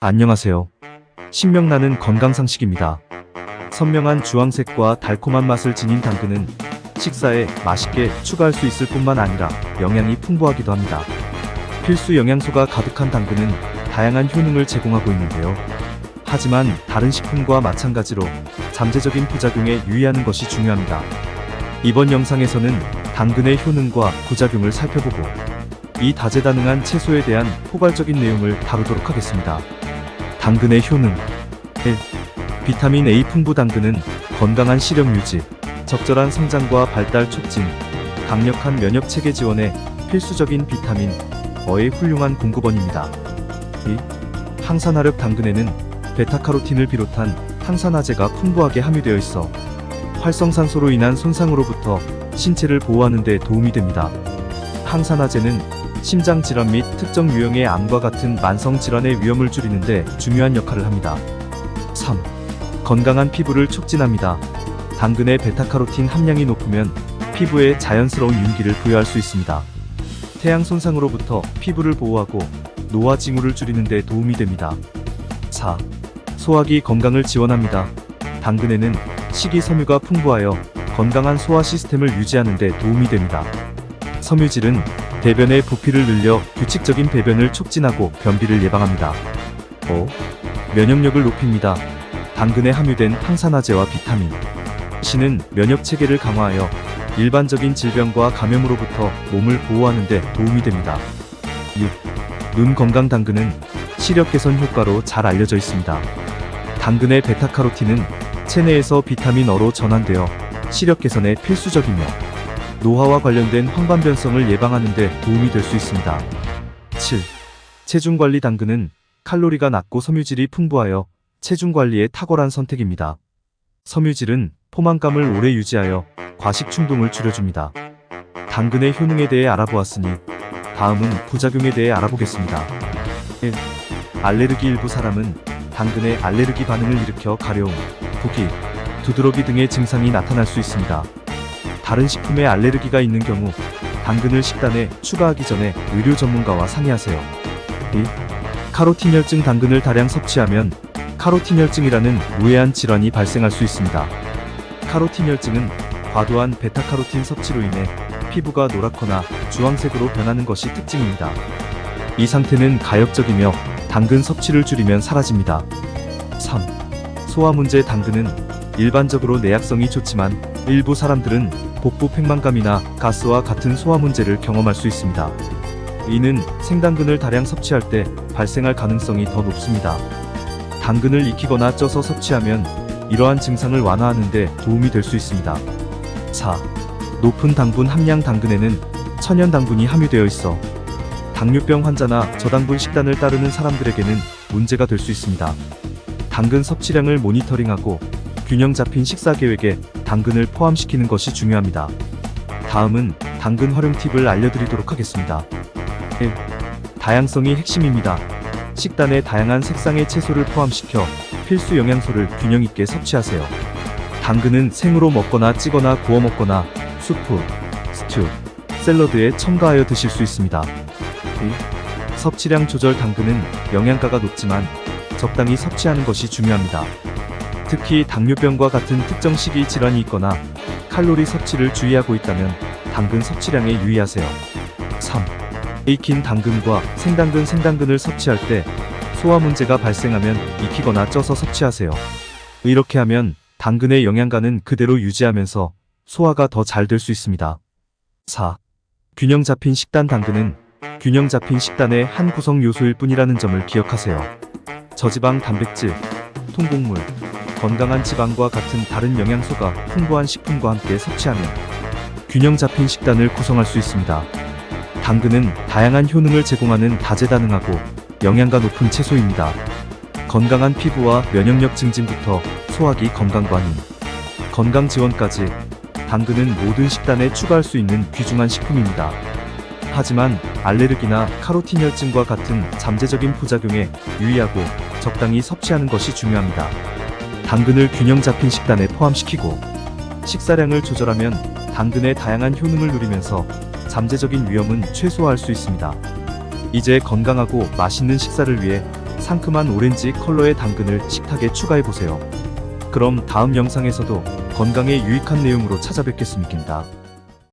안녕하세요. 신명나는 건강상식입니다. 선명한 주황색과 달콤한 맛을 지닌 당근은 식사에 맛있게 추가할 수 있을 뿐만 아니라 영양이 풍부하기도 합니다. 필수 영양소가 가득한 당근은 다양한 효능을 제공하고 있는데요. 하지만 다른 식품과 마찬가지로 잠재적인 부작용에 유의하는 것이 중요합니다. 이번 영상에서는 당근의 효능과 부작용을 살펴보고 이 다재다능한 채소에 대한 포괄적인 내용을 다루도록 하겠습니다. 당근의 효능 1. 비타민 A 풍부 당근은 건강한 시력 유지, 적절한 성장과 발달 촉진, 강력한 면역 체계 지원에 필수적인 비타민 어의 훌륭한 공급원입니다. 2. 항산화력 당근에는 베타카로틴을 비롯한 항산화제가 풍부하게 함유되어 있어 활성산소로 인한 손상으로부터 신체를 보호하는 데 도움이 됩니다. 항산화제는 심장 질환 및 특정 유형의 암과 같은 만성 질환의 위험을 줄이는데 중요한 역할을 합니다. 3. 건강한 피부를 촉진합니다. 당근의 베타카로틴 함량이 높으면 피부에 자연스러운 윤기를 부여할 수 있습니다. 태양 손상으로부터 피부를 보호하고 노화 징후를 줄이는 데 도움이 됩니다. 4. 소화기 건강을 지원합니다. 당근에는 식이섬유가 풍부하여 건강한 소화 시스템을 유지하는 데 도움이 됩니다. 섬유질은 대변의 부피를 늘려 규칙적인 배변을 촉진하고 변비를 예방합니다. 5. 면역력을 높입니다. 당근에 함유된 항산화제와 비타민 C는 면역 체계를 강화하여 일반적인 질병과 감염으로부터 몸을 보호하는 데 도움이 됩니다. 6. 눈 건강 당근은 시력 개선 효과로 잘 알려져 있습니다. 당근의 베타카로틴은 체내에서 비타민 어로 전환되어 시력 개선에 필수적이며 노화와 관련된 황반변성을 예방하는 데 도움이 될 수 있습니다. 7. 체중 관리 당근은 칼로리가 낮고 섬유질이 풍부하여 체중 관리에 탁월한 선택입니다. 섬유질은 포만감을 오래 유지하여 과식 충동을 줄여줍니다. 당근의 효능에 대해 알아보았으니 다음은 부작용에 대해 알아보겠습니다. 1. 알레르기 일부 사람은 당근에 알레르기 반응을 일으켜 가려움, 부기, 두드러기 등의 증상이 나타날 수 있습니다. 다른 식품에 알레르기가 있는 경우 당근을 식단에 추가하기 전에 의료 전문가와 상의하세요. 2. 카로틴 혈증 당근을 다량 섭취하면 카로틴 혈증이라는 무해한 질환이 발생할 수 있습니다. 카로틴 혈증은 과도한 베타카로틴 섭취로 인해 피부가 노랗거나 주황색으로 변하는 것이 특징입니다. 이 상태는 가역적이며 당근 섭취를 줄이면 사라집니다. 3. 소화 문제 당근은 일반적으로 내약성이 좋지만 일부 사람들은 복부 팽만감이나 가스와 같은 소화 문제를 경험할 수 있습니다. 이는 생당근을 다량 섭취할 때 발생할 가능성이 더 높습니다. 당근을 익히거나 쪄서 섭취하면 이러한 증상을 완화하는 데 도움이 될 수 있습니다. 4. 높은 당분 함량 당근에는 천연 당분이 함유되어 있어 당뇨병 환자나 저당분 식단을 따르는 사람들에게는 문제가 될 수 있습니다. 당근 섭취량을 모니터링하고 균형 잡힌 식사 계획에 당근을 포함시키는 것이 중요합니다. 다음은 당근 활용 팁을 알려드리도록 하겠습니다. 1. 다양성이 핵심입니다. 식단에 다양한 색상의 채소를 포함시켜 필수 영양소를 균형 있게 섭취하세요. 당근은 생으로 먹거나 찌거나 구워 먹거나 수프, 스튜, 샐러드에 첨가하여 드실 수 있습니다. 2. 섭취량 조절 당근은 영양가가 높지만 적당히 섭취하는 것이 중요합니다. 특히 당뇨병과 같은 특정 시기 질환이 있거나 칼로리 섭취를 주의하고 있다면 당근 섭취량에 유의하세요. 3. 익힌 당근과 생당근 생당근을 섭취할 때 소화 문제가 발생하면 익히거나 쪄서 섭취하세요. 이렇게 하면 당근의 영양가는 그대로 유지하면서 소화가 더 잘 될 수 있습니다. 4. 균형 잡힌 식단 당근은 균형 잡힌 식단의 한 구성 요소일 뿐이라는 점을 기억하세요. 저지방 단백질, 통곡물, 건강한 지방과 같은 다른 영양소가 풍부한 식품과 함께 섭취하면 균형 잡힌 식단을 구성할 수 있습니다. 당근은 다양한 효능을 제공하는 다재다능하고 영양가 높은 채소입니다. 건강한 피부와 면역력 증진부터 소화기 건강관인, 건강 지원까지 당근은 모든 식단에 추가할 수 있는 귀중한 식품입니다. 하지만 알레르기나 카로틴 혈증과 같은 잠재적인 부작용에 유의하고 적당히 섭취하는 것이 중요합니다. 당근을 균형 잡힌 식단에 포함시키고 식사량을 조절하면 당근의 다양한 효능을 누리면서 잠재적인 위험은 최소화할 수 있습니다. 이제 건강하고 맛있는 식사를 위해 상큼한 오렌지 컬러의 당근을 식탁에 추가해보세요. 그럼 다음 영상에서도 건강에 유익한 내용으로 찾아뵙겠습니다.